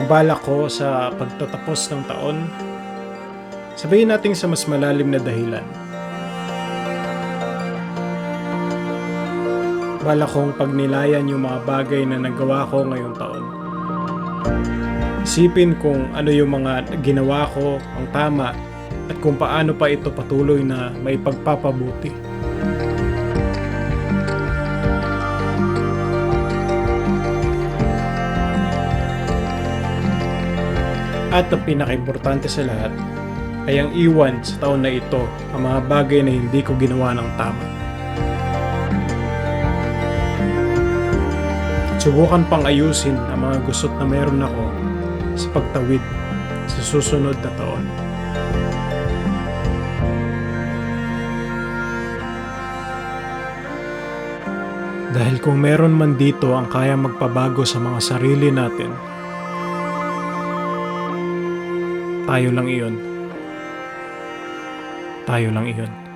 binabalak ko sa pagtatapos ng taon? Sabihin natin sa mas malalim na dahilan. Bala kong pagnilayan yung mga bagay na nagawa ko ngayong taon. Isipin kung ano yung mga ginawa ko ang tama at kung paano pa ito patuloy na may At ang pinakaimportante sa lahat ay ang iwan sa taon na ito ang mga bagay na hindi ko ginawa ng tama. Subukan pang ayusin ang mga gusot na meron ako sa pagtawid sa susunod na taon. Dahil kung meron man dito ang kaya magpabago sa mga sarili natin, tayo lang iyon. Tayo lang iyon.